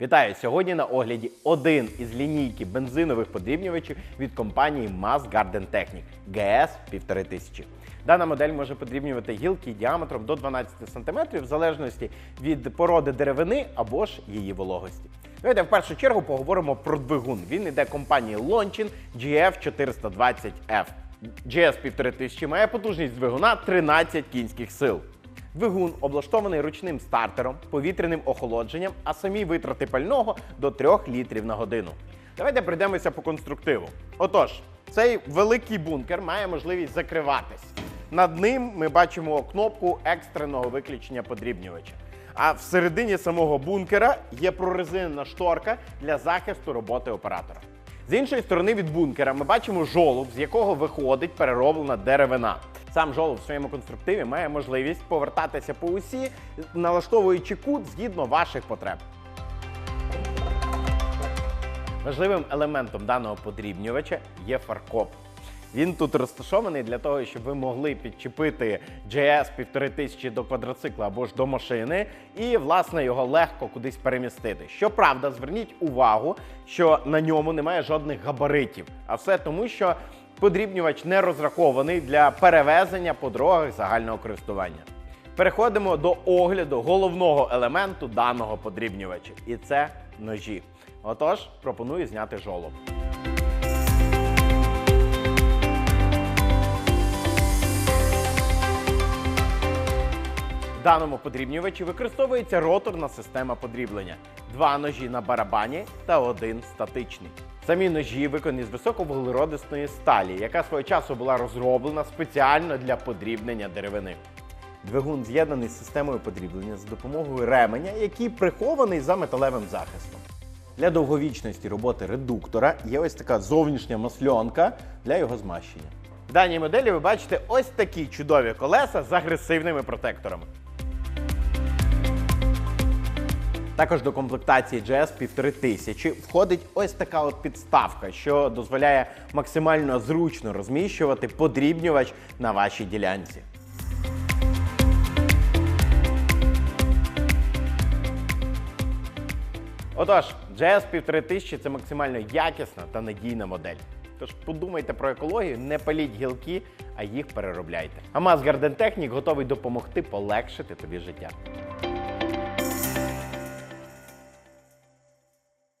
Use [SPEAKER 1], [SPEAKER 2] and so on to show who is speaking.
[SPEAKER 1] Вітаю! Сьогодні на огляді один із лінійки бензинових подрібнювачів від компанії Mass Garden Technic GS 1500. Дана модель може подрібнювати гілки діаметром до 12 см в залежності від породи деревини або ж її вологості. Давайте в першу чергу поговоримо про двигун. Він іде компанії Lonchin GF420F. GS 1500 має потужність двигуна 13 кінських сил. Двигун облаштований ручним стартером, повітряним охолодженням, а самі витрати пального до 3 літрів на годину. Давайте пройдемося по конструктиву. Отож, цей великий бункер має можливість закриватись. Над ним ми бачимо кнопку екстреного виключення подрібнювача. А всередині самого бункера є прорезинена шторка для захисту роботи оператора. З іншої сторони від бункера ми бачимо жолоб, з якого виходить перероблена деревина. Сам жолоб в своєму конструктиві має можливість повертатися по усі, налаштовуючи кут згідно ваших потреб. Важливим елементом даного подрібнювача є фаркоп. Він тут розташований для того, щоб ви могли підчепити GS 1500 до квадроцикла або ж до машини, і власне його легко кудись перемістити. Щоправда, зверніть увагу, що на ньому немає жодних габаритів, а все тому, що подрібнювач не розрахований для перевезення по дорогах загального користування. Переходимо до огляду головного елементу даного подрібнювача, і це ножі. Отож, пропоную зняти жолоб. В даному подрібнювачі використовується роторна система подріблення, два ножі на барабані та один статичний. Самі ножі виконані з високовуглеродисної сталі, яка свого часу була розроблена спеціально для подрібнення деревини. Двигун з'єднаний з системою подріблення за допомогою ременя, який прихований за металевим захистом. Для довговічності роботи редуктора є ось така зовнішня масльонка для його змащення. В даній моделі ви бачите ось такі чудові колеса з агресивними протекторами. Також до комплектації GS 1500 входить ось така от підставка, що дозволяє максимально зручно розміщувати подрібнювач на вашій ділянці. Отож, GS 1500 це максимально якісна та надійна модель. Тож подумайте про екологію, не паліть гілки, а їх переробляйте. А Garden Technic готовий допомогти полегшити тобі життя.